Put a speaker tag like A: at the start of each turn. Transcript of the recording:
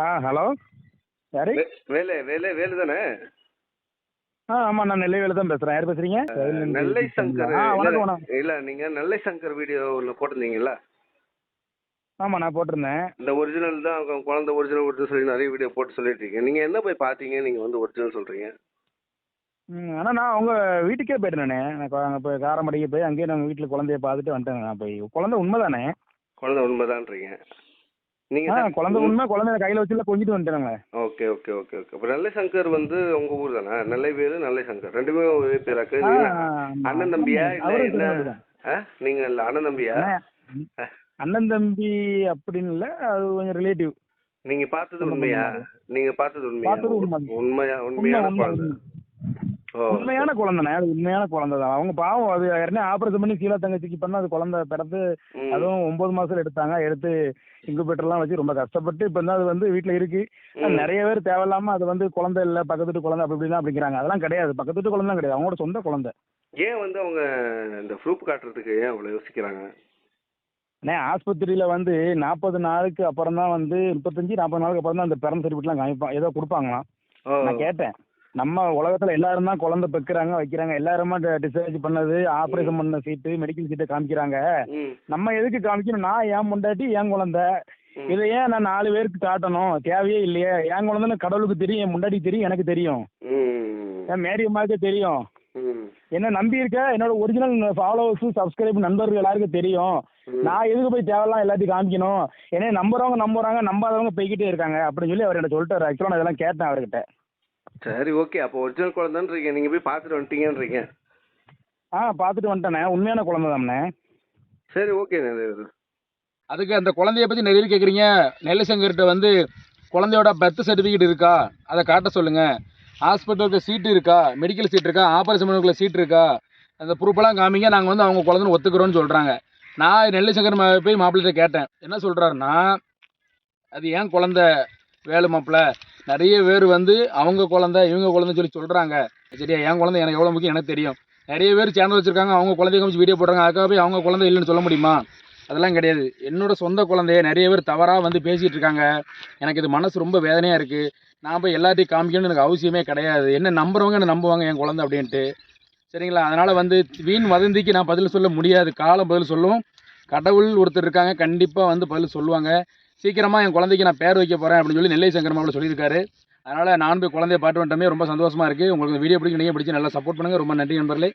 A: ஆ hello? யாரு?
B: வேலு வேலு வேலு தானே?
A: ஆ ஆமாம் நான் நெல்லைவேல தான் பேசுகிறேன் யார் பேசுகிறீங்க
B: நெல்லை சங்கர். இல்ல, நீங்க நெல்லை சங்கர் வீடியோ ஒன்று போட்டிருந்தீங்கல்ல?
A: ஆமாம் நான் போட்டிருந்தேன்.
B: இந்த ஒரிஜினல் தான் அவங்க குழந்தை ஒரிஜினல் ஒரிஜினல் சொல்லி நிறைய வீடியோ போட்டு சொல்லிட்டு இருக்கீங்க. நீங்க என்ன போய் பார்த்தீங்க? நீங்க வந்து ஒரிஜினல் சொல்றீங்க.
A: ஆனால் நான் உங்கள் வீட்டுக்கே போயிட்டேனே நான். அங்கே போய் காரமடைக்கு போய் அங்கேயே நாங்கள் வீட்டில் குழந்தைய பார்த்துட்டு வந்துட்டேன் நான். போய் குழந்தை உண்மை தானே
B: குழந்தை உண்மைதான்றீங்க.
A: ஆ குழந்தை உண்மை குழந்தைய கையில் வச்சுல கொஞ்சிட்டு வந்துட்டேங்க
B: ஓகே ஓகே ஓகே ஓகே. அப்போ நெல்லை சங்கர் வந்து உங்க ஊர் தானே? நெல்லை வேலு நெல்லை சங்கர். ரெண்டுமே ஒரே பேராக்கு. அண்ணன் தம்பியா? இல்ல என்ன. ஆ? நீங்க இல்ல அண்ணன் தம்பியா?
A: அண்ணே, அண்ணன் தம்பி அப்படின்னு இல்லை அது கொஞ்சம் ரிலேட்டிவ்
B: நீங்க பார்த்தது உண்மையா? நீங்க பார்த்தது உண்மையா. உண்மையா
A: உண்மை.
B: உண்மையான
A: உண்மை
B: குழந்தை.
A: உண்மையான குழந்தைண்ணே. அது உண்மையான குழந்தை தான் அவங்க பாவம் அது ஏற்கனவே ஆபரேஷன் பண்ணி சீலா தங்கச்சிக்கு பண்ண அது குழந்தை பிறந்து. அதுவும் ஒன்பது மாசத்துல எடுத்தாங்க. எடுத்து இன்குபேட்டர்லாம் வச்சு ரொம்ப கஷ்டப்பட்டு இப்போ தான் அது வந்து வீட்டில் இருக்கு. நிறைய பேர் தேவையில்லாம அது வந்து குழந்தை இல்லை பக்கத்து வீட்டு குழந்தை அப்படி இப்படி தான் அப்படிங்கிறாங்க. அதெல்லாம் கிடையாது. பக்கத்து வீட்டு குழந்தை கிடையாது. அவங்களோட சொந்த குழந்தை.
B: ஏன் வந்து அவங்க இந்த ப்ரூஃப் காட்டுறதுக்கு ஏன் அவ்வளோ யோசிக்கிறாங்க?
A: அண்ணே ஆஸ்பத்திரியில் வந்து நாற்பது நாளுக்கு அப்புறம் தான் வந்து முப்பத்தஞ்சு நாற்பது நாளுக்கு அப்புறம் தான் அந்த பிறந்த சர்டிஃபிகேட்லாம் காமிப்பான் ஏதோ கொடுப்பாங்களாம். நான் கேட்டேன். நம்ம உலகத்துல எல்லாரும் தான் குழந்தை பெக்குறாங்க வைக்கிறாங்க. எல்லாருமா டிஸ்சார்ஜ் பண்ணது ஆபரேஷன் பண்ண சீட்டு மெடிக்கல் சீட்டை காமிக்கிறாங்க. நம்ம எதுக்கு காமிக்கணும்? நான் என் முண்டாட்டி என் குழந்தை. இதை ஏன் நான் நாலு பேருக்கு காட்டணும்? தேவையே இல்லையே. என் குழந்தைன்னு கடவுளுக்கு தெரியும் என் முண்டாட்டி தெரியும் எனக்கு தெரியும். என் மேரி அம்மாவுக்கு தெரியும். என்ன நம்பி இருக்க? என்னோட ஒரிஜினல் ஃபாலோவர்ஸ் சப்ஸ்கிரைப் நண்பர்கள் எல்லாருக்கும் தெரியும். நான் எதுக்கு போய் தேவையில்லாம் எல்லாத்தையும் காமிக்கணும்? ஏன்னா நம்புறவங்க நம்புறாங்க நம்பாதவங்க போய்கிட்டே இருக்காங்க. அப்படின்னு சொல்லி அவர் என்ன சொல்லிட்டாரு. ஆக்சுவலாக நான் இதெல்லாம் கேட்டேன் அவர்கிட்ட.
B: சரி ஓகே அப்போ ஒரிஜினல் குழந்தைன்றீங்க. நீங்க போய் பார்த்துட்டு வந்துட்டீங்கன்றீங்க.
A: ஆ பார்த்துட்டு வந்துட்டேனே. உண்மையான குழந்தை தானே
B: சரி ஓகே
C: அதுக்கு அந்த குழந்தைய பற்றி நிறைய பேர் கேட்குறீங்க நெல்லிசங்கர்கிட்ட வந்து குழந்தையோட பர்த் சர்டிஃபிகேட் இருக்கா? அதை காட்ட சொல்லுங்கள் ஹாஸ்பிட்டலுக்கு சீட்டு இருக்கா? மெடிக்கல் சீட் இருக்கா? ஆப்ரேஷன் பண்ணுறதுக்குள்ள சீட் இருக்கா? அந்த ப்ரூஃபெல்லாம் காமிங்க. நாங்கள் வந்து அவங்க குழந்தைன்னு ஒத்துக்கிறோன்னு சொல்கிறாங்க நான் நெல்லிசங்கர் மா போய் மாப்பிள்ளைகிட்ட கேட்டேன். என்ன சொல்கிறாருன்னா அது ஏன் குழந்தை வேலு மாப்பிள்ளை? நிறைய பேர் வந்து அவங்க குழந்தை இவங்க குழந்தைன்னு சொல்லி சொல்கிறாங்க சரியா? என் குழந்தை எனக்கு எவ்வளோ முக்கியம் எனக்கு தெரியும். நிறைய பேர் சேனல் வச்சுருக்காங்க அவங்க குழந்தைய காமிச்சு வீடியோ போடுறாங்க. அதுக்காக போய் அவங்க குழந்தை இல்லைன்னு சொல்ல முடியுமா? அதெல்லாம் கிடையாது. என்னோட சொந்த குழந்தைய நிறைய பேர் தவறாக வந்து பேசிகிட்டு இருக்காங்க. எனக்கு இது மனசு ரொம்ப வேதனையாக இருக்குது நான் போய் எல்லாத்தையும் காமிக்கணும்னு எனக்கு அவசியமே கிடையாது. என்ன நம்புறவங்க என்ன நம்புவாங்க என் குழந்தை அப்படின்ட்டு. சரிங்களா? அதனால் வந்து வீண் வதந்திக்கு நான் பதில் சொல்ல முடியாது. காலம் பதில் சொல்லும். கடவுள் ஒருத்தர் இருக்காங்க கண்டிப்பாக வந்து பதில் சொல்லுவாங்க. சீக்கிரமாக என் குழந்தைக்கு நான் பேர் வைக்க போகிறேன் அப்படின்னு சொல்லி நெல்லை சங்கரமாவில் சொல்லியிருக்காரு. அதனால் நான் போய் குழந்தைய பாட்டு வந்துட்டமே ரொம்ப சந்தோஷமாக இருக்குது உங்களுக்கு இந்த வீடியோ பிடிச்சி நீங்கள் பிடிச்சி நல்லா சப்போர்ட் பண்ணுங்கள் ரொம்ப நன்றி நண்பர்களே.